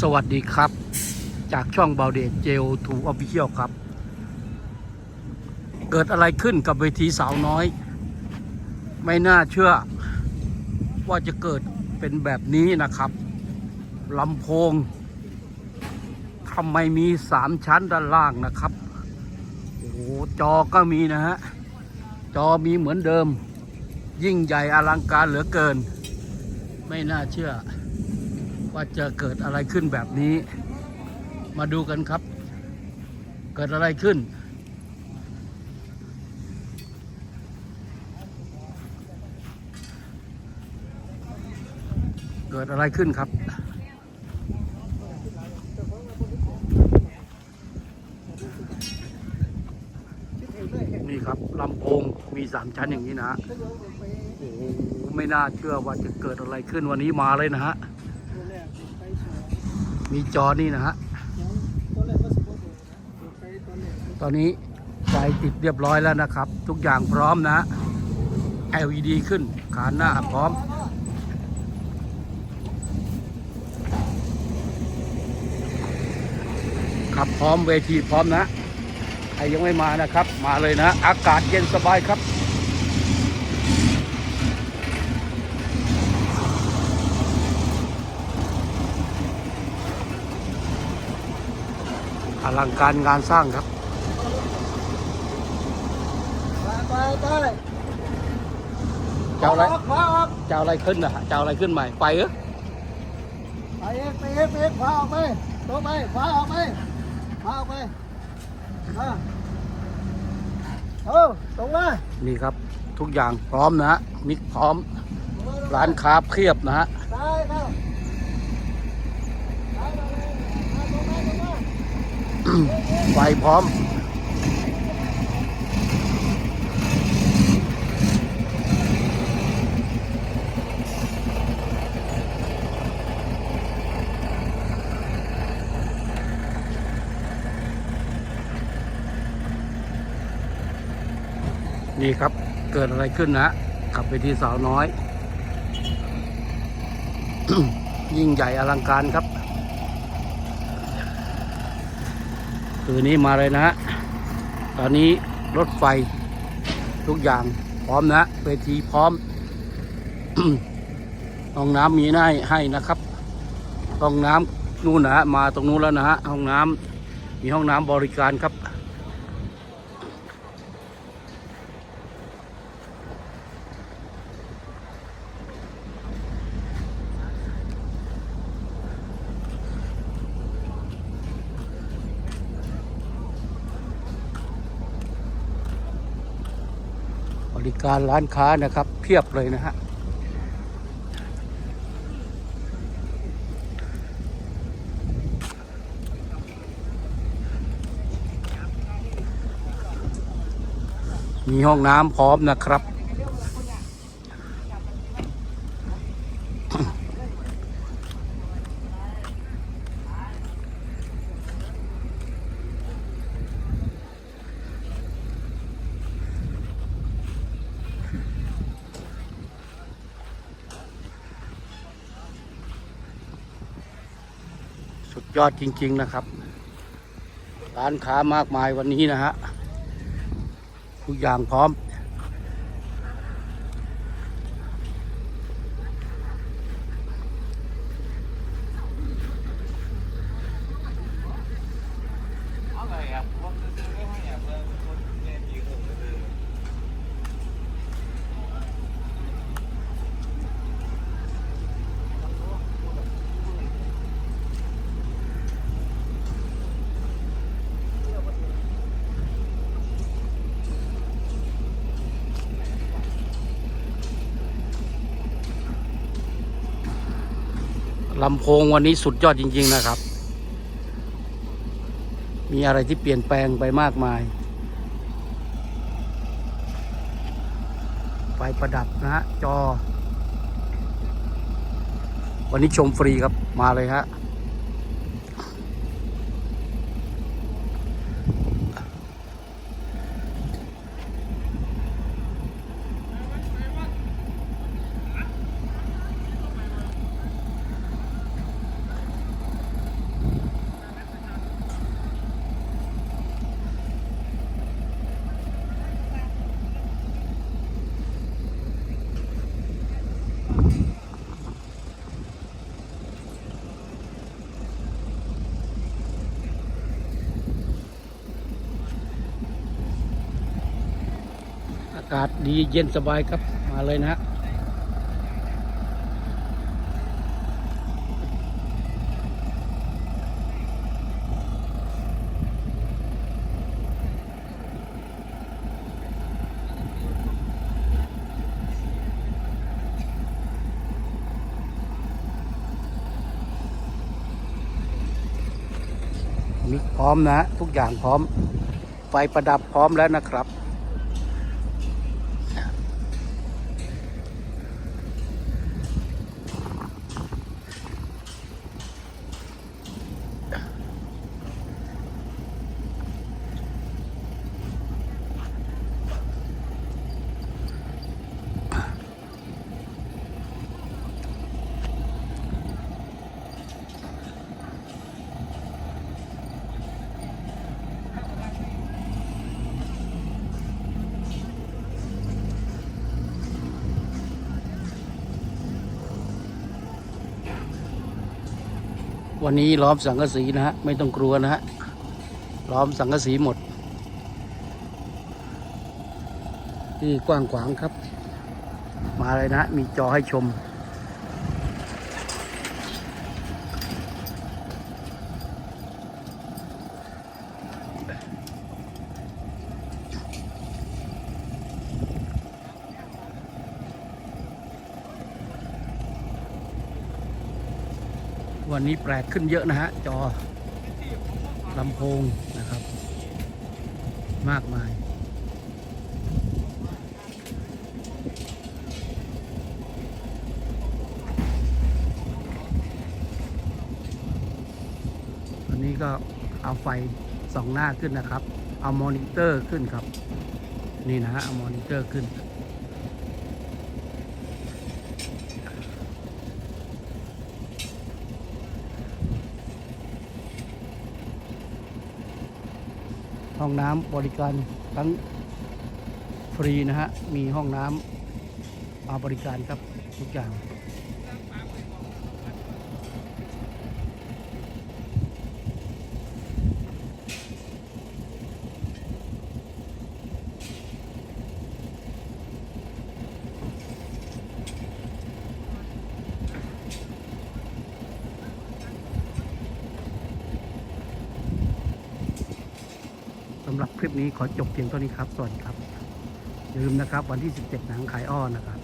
สวัสดีครับ จากช่องเบาเดชเจลทูออฟฟิเชียลครับ เกิดอะไรขึ้นกับเวทีสาวน้อย ไม่น่าเชื่อ ว่าจะเกิดเป็นแบบนี้นะครับลำโพงทำไมมีสามชั้นด้านล่างนะครับ โอ้โหจอก็มีนะฮะ จอมีเหมือนเดิม ยิ่งใหญ่อลังการเหลือเกิน ไม่น่าเชื่อ ว่าจะเกิดอะไรขึ้นแบบนี้ มาดูกันครับ เกิดอะไรขึ้น เกิดอะไรขึ้นครับนี่ครับลำโพงมีสามชั้นอย่างนี้นะฮะโอ้โหไม่น่าเชื่อว่าจะเกิดอะไรขึ้นวันนี้มาเลยนะฮะ มีจอนี่นะฮะ ตอนนี้ไฟติดเรียบร้อยแล้วนะครับ ทุกอย่างพร้อมนะ LED ขึ้นขานหน้าพร้อมครับพร้อมเวทีพร้อมนะ ใครยังไม่มานะครับ มาเลยนะ อากาศเย็นสบายครับ อลังการงานสร้างครับไปไปเจ้าอะไรขวาออกเจ้าอะไรขึ้นนะเจ้าอะไรขึ้นใหม่ไปเหรอไปเอกไปเอกไปเอกขวาออกไปตรงไปขวาออกไปขวาออกไปมาเออตรงมานี่ครับทุกอย่างพร้อมนะฮะมิกพร้อมร้านค้าเพียบนะฮะ ซ้ายเข้าซ้ายมาเลยมาตรงมาตรงมา ไฟพร้อม นี่ครับเกิดอะไรขึ้นนะขับไปที่สาวน้อย ยิ่งใหญ่อลังการครับ คืนนี้มาเลยนะฮะ ตอนนี้รถไฟทุกอย่างพร้อมนะเวทีพร้อม ห้องน้ำมีให้ให้นะครับ ห้องน้ำนู่นนะฮะ มาตรงนู้นแล้วนะฮะ ห้องน้ำมีห้องน้ำบริการครับ ริการร้านค้านะครับ เพียบเลยนะฮะมีห้องน้ำพร้อมนะครับ ยอดจริง ๆนะครับ ร้านค้ามากมายวันนี้นะฮะทุกอย่างพร้อม ลำโพงวันนี้สุดยอดจริง ๆ นะครับ มีอะไรที่เปลี่ยนแปลงไปมากมาย ไฟประดับนะฮะ จอ วันนี้ชมฟรีครับมาเลยฮะากาศดีเย็นสบายครับมาเลยนะฮะมิกพร้อมนะ ทุกอย่างพร้อม ไฟประดับพร้อมแล้วนะครับ วันนี้ล้อมสังกะสีนะฮะ ไม่ต้องกลัวนะฮะ ล้อมสังกะสีหมด ที่กว้างขวางครับ มาเลยนะฮะมีจอให้ชม วันนี้แปลกขึ้นเยอะนะฮะ จอลำโพงนะครับ มากมายอันนี้ก็เอาไฟสองหน้าขึ้นนะครับ เอามอนิเตอร์ขึ้นครับ นี่นะฮะ เอามอนิเตอร์ขึ้น ห้องน้ำบริการทั้งฟรีนะฮะ มีห้องน้ำมาบริการครับทุกอย่างำหรับคลิปนี้ขอจบเพียงเท่านี้ครับ สวัสดีครับอย่าลืมนะครับ วันที่ 17หนังขายอ้อนะครับ